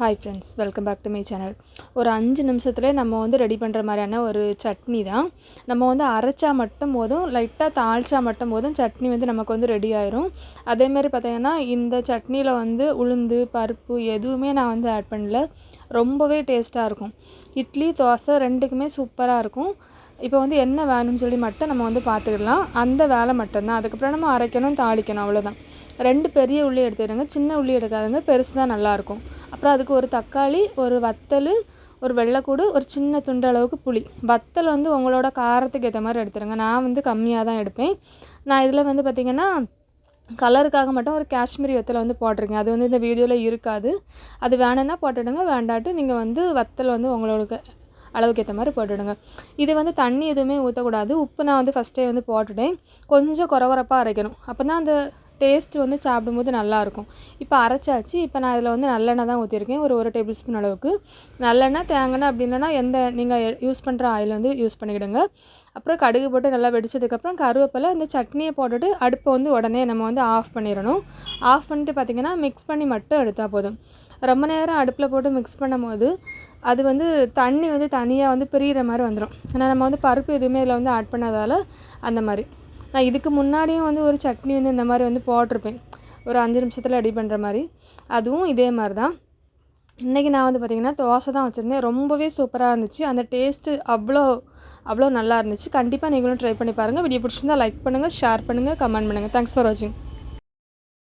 Hi friends welcome back to my channel ஒரு அஞ்சு நிமிஷத்துல நம்ம வந்து ரெடி பண்ணுற மாதிரியான ஒரு சட்னி தான். நம்ம வந்து அரைச்சா மட்டும் போதும் லைட்டாக தாளிச்சா மட்டும் போதும் சட்னி வந்து நமக்கு வந்து ரெடி ஆயிரும். அதேமாரி பார்த்தீங்கன்னா இந்த சட்னியில் வந்து உளுந்து பருப்பு எதுவுமே நான் வந்து ஆட் பண்ணல. ரொம்பவே டேஸ்ட்டாக இருக்கும். இட்லி தோசை ரெண்டுக்குமே சூப்பராக இருக்கும். இப்போ வந்து என்ன வேணும்னு சொல்லி மட்டும் நம்ம வந்து பார்த்துக்கலாம் அந்த வேலை மட்டும்தான். அதுக்கப்புறம் நம்ம அரைக்கணும் தாளிக்கணும் அவ்வளோதான் ரெண்டு பெரிய உள்ளி எடுத்துடுங்க சின்ன உள்ளி எடுக்காதுங்க. பெருசு தான் நல்லாயிருக்கும் அப்புறம் அதுக்கு ஒரு தக்காளி ஒரு வத்தல் ஒரு வெள்ளைக்கூடு ஒரு சின்ன துண்டு அளவுக்கு புளி. வத்தல் வந்து உங்களோட காரத்துக்கு ஏற்ற மாதிரி எடுத்துருங்க. நான் வந்து கம்மியாக தான் எடுப்பேன். நான் இதில் வந்து பார்த்திங்கன்னா கலருக்காக மட்டும் ஒரு காஷ்மீரி வத்தலை வந்து போட்டிருக்கேன். அது வந்து இந்த வீடியோவில் இருக்காது. அது வேணும்னா போட்டுடுங்க. வேண்டாட்டு நீங்கள் வந்து வத்தல் வந்து உங்களோட அளவுக்கு ஏற்ற மாதிரி போட்டுவிடுங்க இது வந்து தண்ணி எதுவுமே ஊற்றக்கூடாது உப்பு நான் வந்து ஃபஸ்ட்டே வந்து போட்டுட்டேன். கொஞ்சம் குறகுறப்பாக அரைக்கணும். அப்போ தான் அந்த டேஸ்ட் வந்து சாப்பிடும்போது நல்லாயிருக்கும். இப்போ அரைச்சாச்சு. இப்போ நான் இதில் வந்து நல்லெண்ணெய் தான் ஊற்றிருக்கேன் ஒரு ஒரு டேபிள் ஸ்பூன் அளவுக்கு. நல்லெண்ணெய் தேங்காய் அப்படி இல்லைன்னா எந்த நீங்கள் யூஸ் பண்ணுற ஆயில் வந்து யூஸ் பண்ணிக்கிடுங்க. அப்புறம் கடுகு போட்டு நல்லா வெடிச்சதுக்கப்புறம் கருவேப்பிலை இந்த சட்னியை போட்டுட்டு அடுப்பை வந்து உடனே நம்ம வந்து ஆஃப் பண்ணிடணும். ஆஃப் பண்ணிட்டு பார்த்திங்கன்னா மிக்ஸ் பண்ணி மட்டும் எடுத்தால் போதும். ரொம்ப நேரம் அடுப்பில் போட்டு மிக்ஸ் பண்ணும் போது அது வந்து தண்ணி வந்து தனியாக வந்து பிரிகிற மாதிரி வந்துடும் ஏன்னா நம்ம வந்து பருப்பு எதுவுமே இதில் வந்து ஆட் பண்ணதால் அந்த மாதிரி. நான் இதுக்கு முன்னாடியும் வந்து ஒரு சட்னி வந்து இந்த மாதிரி வந்து போட்டிருப்பேன். ஒரு அஞ்சு நிமிஷத்தில் ரெடி பண்ணுற மாதிரி. அதுவும் இதே மாதிரி தான் இன்றைக்கி நான் வந்து பார்த்திங்கன்னா தோசை தான் வச்சுருந்தேன். ரொம்பவே சூப்பராக இருந்துச்சு. அந்த டேஸ்ட்டு அவ்வளோ அவ்வளோ நல்லா இருந்துச்சு. கண்டிப்பாக நீங்களும் ட்ரை பண்ணி பாருங்கள் வீடியோ பிடிச்சிருந்தா லைக் பண்ணுங்கள் ஷேர் பண்ணுங்கள் கமெண்ட் பண்ணுங்கள் தேங்க்ஸ் ஃபார் வாட்சிங்